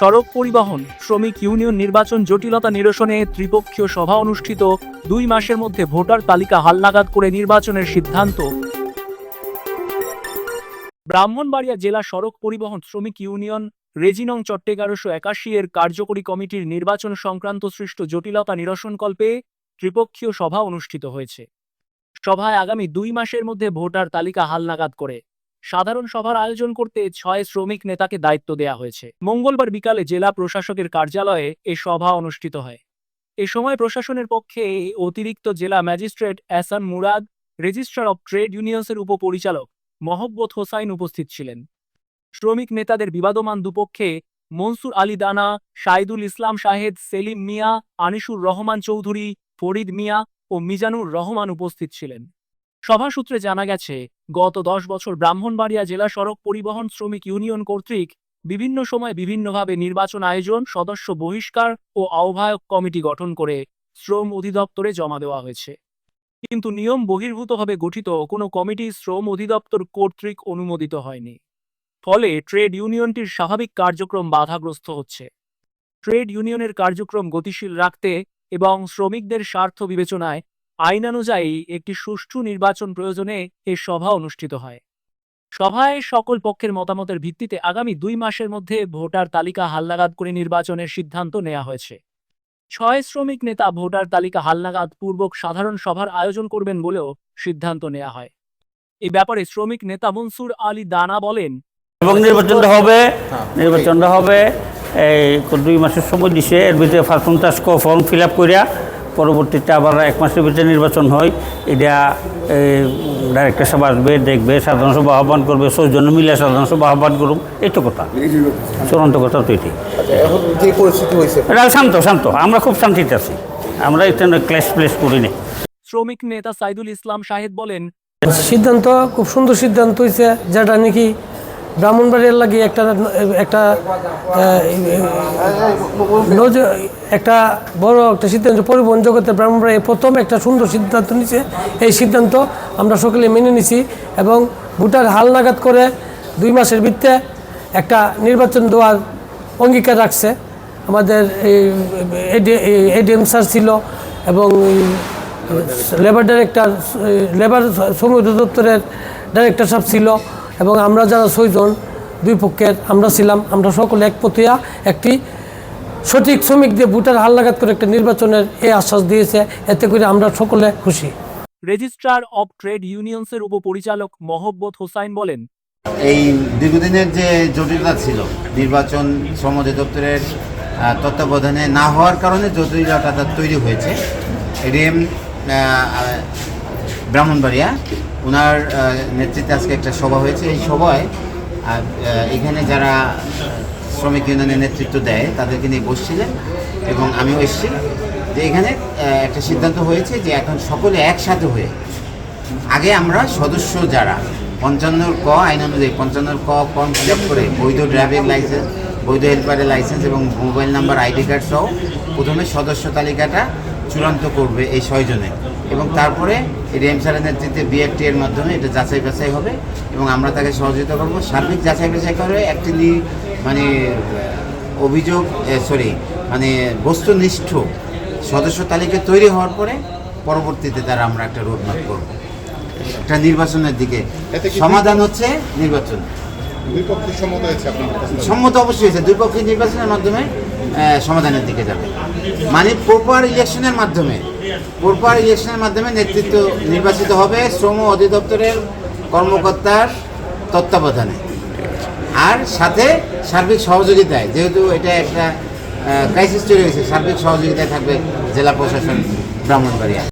সড়ক পরিবহন, শ্রমিক ইউনিয়ন নির্বাচন জটিলতা নিরসনে ত্রিপক্ষীয় সভা অনুষ্ঠিত, দুই মাসের মধ্যে ভোটার তালিকা হালনাগাদ করে নির্বাচনের সিদ্ধান্ত। ব্রাহ্মণবাড়িয়া জেলা সড়ক পরিবহন, শ্রমিক ইউনিয়ন, রেজিনং চট্টেগারোশো একাশি এর কার্যকরী কমিটির নির্বাচন সংক্রান্ত সৃষ্ট জটিলতা নিরসনকল্পে ত্রিপক্ষীয় সভা অনুষ্ঠিত হয়েছে। সভায় আগামী দুই মাসের মধ্যে ভোটার তালিকা হালনাগাদ করে। সাধারণ সভার আয়োজন করতে ছয় শ্রমিক নেতাকে দায়িত্ব দেয়া হয়েছে। মঙ্গলবার বিকালে জেলা প্রশাসকের কার্যালয়ে এ সভা অনুষ্ঠিত হয়। এ সময় প্রশাসনের পক্ষে অতিরিক্ত জেলা magistrate Ehsan Murad, registrar of trade ইউনিয়ন্সের উপপরিচালক মহব্বত হোসাইন উপস্থিত ছিলেন। শ্রমিক নেতাদের বিবাদমান দুপক্ষে মনসুর আলী দানা শাহিদুল ইসলাম শাহেদ, সেলিম মিয়া, আনিসুর রহমান চৌধুরী, ফরিদ মিয়া ও মিজানুর রহমান উপস্থিত ছিলেন। সভা সূত্রে জানা গেছে, গত দশ বছর ব্রাহ্মণবাড়িয়া জেলা সড়ক পরিবহন শ্রমিক ইউনিয়ন কর্তৃক বিভিন্ন সময় বিভিন্নভাবে নির্বাচন আয়োজন, সদস্য বহিষ্কার ও আহ্বায়ক কমিটি গঠন করে শ্রম অধিদপ্তরে জমা দেওয়া হয়েছে। কিন্তু নিয়ম বহির্ভূতভাবে গঠিত কোনো কমিটি শ্রম অধিদপ্তর কর্তৃক অনুমোদিত হয়নি। ফলে ট্রেড ইউনিয়নটির স্বাভাবিক কার্যক্রম বাধাগ্রস্ত হচ্ছে। ট্রেড ইউনিয়নের কার্যক্রম গতিশীল রাখতে এবং শ্রমিকদের স্বার্থ বিবেচনায় আইনানুযায়ী একটি সুষ্ঠু নির্বাচন প্রয়োজনে এ সভা অনুষ্ঠিত হয়। সভায় সকল পক্ষের মতামতের ভিত্তিতে আগামী দুই মাসের মধ্যে ভোটার তালিকা হালনাগাদ করে নির্বাচনের সিদ্ধান্ত নেওয়া হয়েছে। ছয় শ্রমিক নেতা ভোটার তালিকা হালনাগাদ পূর্বক সাধারণ সভার আয়োজন করবেন বলেও সিদ্ধান্ত নেওয়া হয়। এ ব্যাপারে শ্রমিক নেতা মনসুর আলী দানা বলেন এবং নির্বাচনটা হবে নির্বাচনটা হবে এই দুই মাসের সময় দিছে এর ভিতরে ফার্স্ট পঞ্চাশ ফর্ম ফিল আপ করিয়া পরবর্তীতে আবার এক মাসের ভিতরে নির্বাচন হয় এটা ডাইরেক্টর সভা আসবে দেখবে সাধারণ সভা আহ্বান করবে ছয়জন মিলে সাধারণ সভা আহ্বান করুন এই তো কথা। চূড়ান্ত কথা তো এটি আচ্ছা, এটা শান্ত শান্ত। আমরা খুব শান্তিতে আছি। আমরা এখানে ক্লেশ প্লেস করি না শ্রমিক নেতা সাইদুল ইসলাম শাহেদ বলেন সিদ্ধান্ত খুব সুন্দর সিদ্ধান্ত হয়েছে যেটা নাকি ব্রাহ্মণবাড়ির লাগে একটা একটা একটা বড় একটা সিদ্ধান্ত পরিবহন জগতে ব্রাহ্মণবাড়ি প্রথম একটা সুন্দর সিদ্ধান্ত নিছে। এই সিদ্ধান্ত আমরা সকলে মেনে নিছি এবং ভোটার হাল নাগাদ করে দুই মাসের ভিত্তে একটা নির্বাচন দেওয়ার অঙ্গীকার রাখছে। আমাদের এডিএম স্যার ছিল এবং লেবার ডাইরেক্টর, লেবার শ্রম দপ্তরের ডাইরেক্টর সাহেব ছিল। এবং আমরা যারা ছয়জন দুই পক্ষের আমরা ছিলাম আমরা সকলে একপতিয়া একটি সঠিক শ্রমিকদের ভোটার হাল লাগাত করে একটা নির্বাচনের এই আশ্বাস দিয়েছে। এতে করে আমরা সকলে খুশি। রেজিস্ট্রার অব ট্রেড ইউনিয়ন্সের উপপরিচালক মহব্বত হোসাইন বলেন এই দীর্ঘদিনের যে জটিলতা ছিল নির্বাচন শ্রম অধিদপ্তরের তত্ত্বাবধানে না হওয়ার কারণে জটিলতাটা তৈরি হয়েছে। এডিএম ব্রাহ্মণবাড়িয়া ওনার নেতৃত্বে আজকে একটা সভা হয়েছে। এই সভায় এখানে যারা শ্রমিক ইউনিয়নের নেতৃত্ব দেয়, তাদেরকে নিয়ে বসছিলেন এবং আমিও এসেছি। যে এখানে একটা সিদ্ধান্ত হয়েছে যে এখন সকলে একসাথে হয়ে, আগে আমরা সদস্য যারা পঞ্চান্নর ক আইন অনুযায়ী পঞ্চান্নর ক ফর্ম ফিল করে বৈধ ড্রাইভিং লাইসেন্স, বৈধ হেল্পারের লাইসেন্স এবং মোবাইল নাম্বার, আইডি কার্ড সহ প্রথমে সদস্য তালিকাটা চূড়ান্ত করবে এই ছয়জনে। এবং তারপরে রেম স্যারের নেতৃত্বে বিএফটি এর মাধ্যমে এটা যাচাই বাছাই হবে এবং আমরা তাকে সহযোগিতা করব। সার্বিক যাচাই বাছাই করে একটি নি- মানে অভিযোগ সরি মানে বস্তুনিষ্ঠ সদস্য তালিকা তৈরি হওয়ার পরে পরবর্তীতে তারা আমরা একটা রোডম্যাপ করব। একটা নির্বাচনের দিকে। সমাধান হচ্ছে নির্বাচন। দুই পক্ষের সম্মত হয়েছে সম্মত অবশ্যই হয়েছে। দুই পক্ষের নির্বাচনের মাধ্যমে সমাধানের দিকে যাবে। মানে প্রপার ইলেকশনের মাধ্যমে প্রপার ইলেকশনের মাধ্যমে নেতৃত্ব নির্বাচিত হবে শ্রম অধিদপ্তরের কর্মকর্তার তত্ত্বাবধানে। আর সাথে সার্বিক সহযোগিতায়, যেহেতু এটা একটা ক্রাইসিস তৈরি হয়েছে সার্বিক সহযোগিতায় থাকবে জেলা প্রশাসন ব্রাহ্মণবাড়িয়া।